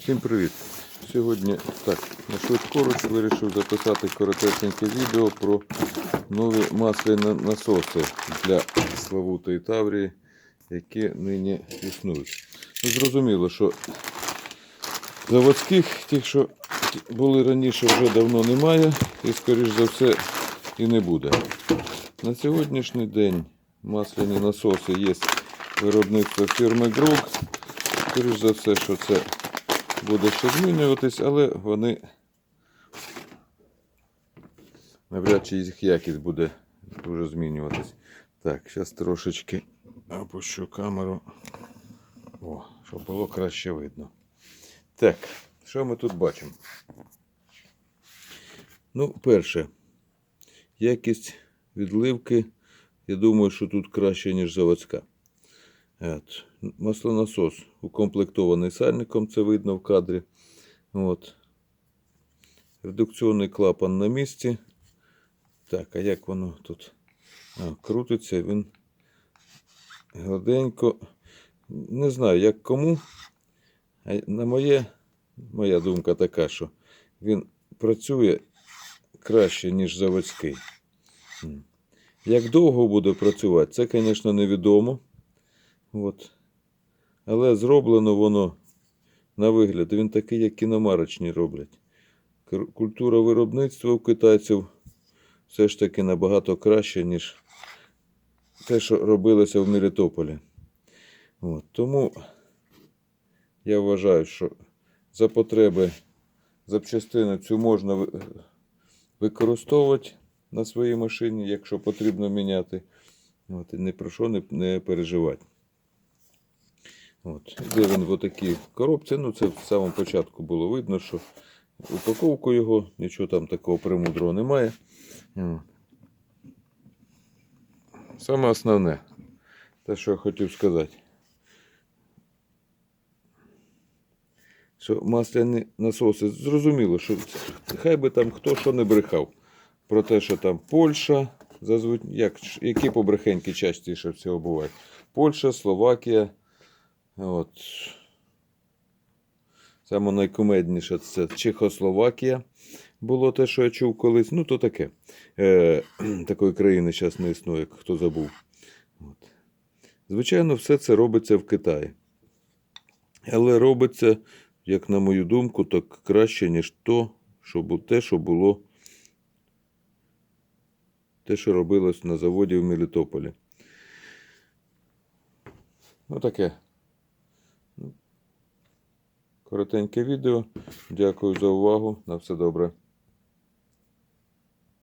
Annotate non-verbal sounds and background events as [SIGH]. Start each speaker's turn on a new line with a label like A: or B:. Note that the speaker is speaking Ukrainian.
A: Всім привіт! Сьогодні так, на швидкоруч вирішив записати коротесеньке відео про нові масляні насоси для Славути і Таврії, які нині існують. Ну, зрозуміло, що заводських, тих, що були раніше, вже давно немає і, скоріш за все, і не буде. На сьогоднішній день масляні насоси є виробництво фірми Грук. Скоріш за все, що це буде ще змінюватись, але вони навряд чи їх якість буде дуже змінюватись. Так, зараз трошечки опущу камеру. О, щоб було краще видно. Так, що ми тут бачимо? Ну, перше, якість відливки, я думаю, що тут краще, ніж заводська. От. Маслонасос укомплектований сальником, це видно в кадрі. От. Редукційний клапан на місці. Так, а як воно тут а, крутиться, він гладенько. Не знаю, як кому. А на моє, моя думка така, що він працює краще, ніж заводський. Як довго буде працювати, це, звісно, невідомо. От. Але зроблено воно на вигляд. Він такий, як кіномарочні роблять. Культура виробництва у китайців все ж таки набагато краще, ніж те, що робилося в Мелітополі. От. Тому я вважаю, що за потреби запчастину цю можна використовувати на своїй машині, якщо потрібно міняти. От, і ні про що не, не переживати. От. Де він в отакій коробці. Ну, це в самому початку було видно, що упаковку його, нічого там такого премудрого немає. Саме основне, те, що я хотів сказати. Що масляні насоси, зрозуміло, що хай би там хто що не брехав. Про те, що там Польща, зазвуть, як, які побрехеньки частіше всього бувають. Польща, Словакія. От. Саме найкумедніше це Чехословакія. Було те, що я чув колись. Ну, то таке. Е, [CLEARS THROAT] такої країни зараз не існує, хто забув. От. Звичайно, все це робиться в Китаї. Але робиться, як на мою думку, так краще, ніж то, що те, що було. Те, що робилось на заводі в Мелітополі. Ну, таке. Коротеньке відео. Дякую за увагу. На все добре.